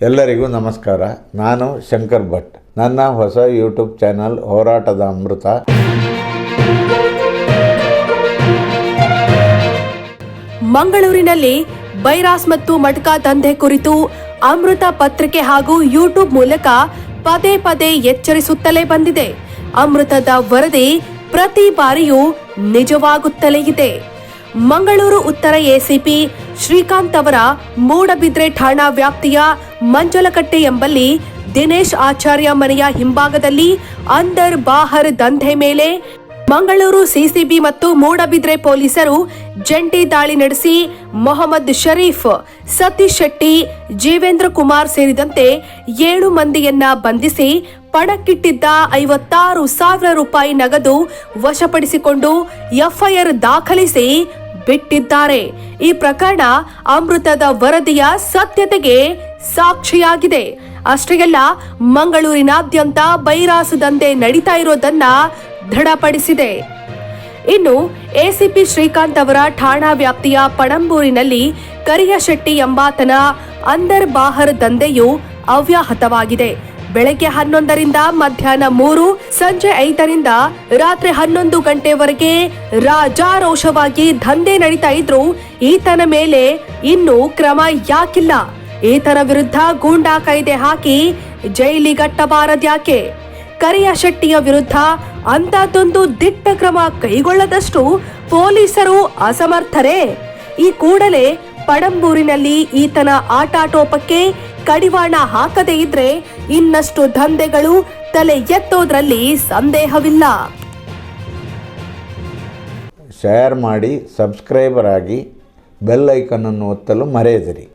ಎಲ್ಲರಿಗೂ ನಮಸ್ಕಾರ. ನಾನು ಶಂಕರ್ ಭಟ್. ನನ್ನ ಹೊಸ ಯೂಟ್ಯೂಬ್ ಚಾನಲ್ ಹೋರಾಟದ ಅಮೃತ. ಮಂಗಳೂರಿನಲ್ಲಿ ಬೈರಾಸ್ ಮತ್ತು ಮಟ್ಕಾ ದಂಧೆ ಕುರಿತು ಅಮೃತ ಪತ್ರಿಕೆ ಹಾಗೂ ಯೂಟ್ಯೂಬ್ ಮೂಲಕ ಪದೇ ಪದೇ ಎಚ್ಚರಿಸುತ್ತಲೇ ಬಂದಿದೆ. ಅಮೃತದ ವರದಿ ಪ್ರತಿ ಬಾರಿಯೂ ನಿಜವಾಗುತ್ತಲೇ ಇದೆ. ಮಂಗಳೂರು ಉತ್ತರ ಎಸಿಪಿ ಶ್ರೀಕಾಂತ್ ಅವರ ಮೂಡಬಿದ್ರೆ ಠಾಣಾ ವ್ಯಾಪ್ತಿಯ ಮಂಜಲಕಟ್ಟೆ ಎಂಬಲ್ಲಿ ದಿನೇಶ್ ಆಚಾರ್ಯ ಮನೆಯ ಹಿಂಭಾಗದಲ್ಲಿ ಅಂದರ್ ಬಾಹರ್ ದಂಧೆ ಮೇಲೆ ಮಂಗಳೂರು ಸಿಸಿಬಿ ಮತ್ತು ಮೂಡಬಿದ್ರೆ ಪೊಲೀಸರು ಜಂಟಿ ದಾಳಿ ನಡೆಸಿ ಮೊಹಮ್ಮದ್ ಶರೀಫ್, ಸತೀಶ್ ಶೆಟ್ಟಿ, ಜೀವೇಂದ್ರ ಕುಮಾರ್ ಸೇರಿದಂತೆ ಏಳು ಮಂದಿಯನ್ನ ಬಂಧಿಸಿ ಪಣಕ್ಕಿಟ್ಟಿದ್ದ ಐವತ್ತಾರು ಸಾವಿರ ರೂಪಾಯಿ ನಗದು ವಶಪಡಿಸಿಕೊಂಡು ಎಫ್ಐಆರ್ ದಾಖಲಿಸಿ ಬಿಟ್ಟಿದ್ದಾರೆ. ಈ ಪ್ರಕರಣ ಅಮೃತದ ವರದಿಯ ಸತ್ಯತೆಗೆ ಸಾಕ್ಷಿಯಾಗಿದೆ. ಅಷ್ಟೇ ಅಲ್ಲ, ಮಂಗಳೂರಿನಾದ್ಯಂತ ಬೈರಾಸು ದಂಧೆ ನಡೀತಾ ಇರೋದನ್ನ ದೃಢಪಡಿಸಿದೆ. ಇನ್ನು ಎಸಿಪಿ ಶ್ರೀಕಾಂತ್ ಅವರ ಠಾಣಾ ವ್ಯಾಪ್ತಿಯ ಪಣಂಬೂರಿನಲ್ಲಿ ಕರಿಯ ಶೆಟ್ಟಿ ಎಂಬಾತನ ಅಂದರ್ ಬಾಹರ್ ದಂಧೆಯು ಅವ್ಯಾಹತವಾಗಿದೆ. ಬೆಳಗ್ಗೆ ಹನ್ನೊಂದರಿಂದ ಮಧ್ಯಾಹ್ನ ಮೂರು, ಸಂಜೆ ಐದರಿಂದ ರಾತ್ರಿ ಹನ್ನೊಂದು ಗಂಟೆವರೆಗೆ ರಾಜಾರೋಷವಾಗಿ ದಂಧೆ ನಡೀತಾ ಇದ್ರು ಈತನ ಮೇಲೆ ಇನ್ನೂ ಕ್ರಮ ಯಾಕಿಲ್ಲ. ಈತನ ವಿರುದ್ಧ ಗೂಂಡಾ ಕಾಯ್ದೆ ಹಾಕಿ ಜೈಲಿಗಟ್ಟಬಾರದ್ಯಾಕೆ ಕರಿಯ ಶೆಟ್ಟಿಯ ವಿರುದ್ಧ ಅಂತದೊಂದು ದಿಟ್ಟ ಕ್ರಮ ಕೈಗೊಳ್ಳದಷ್ಟು ಪೊಲೀಸರು ಅಸಮರ್ಥರೇ? ಈ ಕೂಡಲೇ ಪಡಂಬೂರಿನಲ್ಲಿ ಈತನ ಆಟಾಟೋಪಕ್ಕೆ ಕಡಿವಾಣ ಹಾಕದೇ ಇದ್ರೆ ಇನ್ನಷ್ಟು ದಂಧೆಗಳು ತಲೆ ಎತ್ತೋದ್ರಲ್ಲಿ ಸಂದೇಹವಿಲ್ಲ. ಶೇರ್ ಮಾಡಿ ಸಬ್ಸ್ಕ್ರೈಬರ್ ಆಗಿ ಬೆಲ್ ಐಕನನ್ನು ಒತ್ತಲು ಮರೆಯದಿರಿ.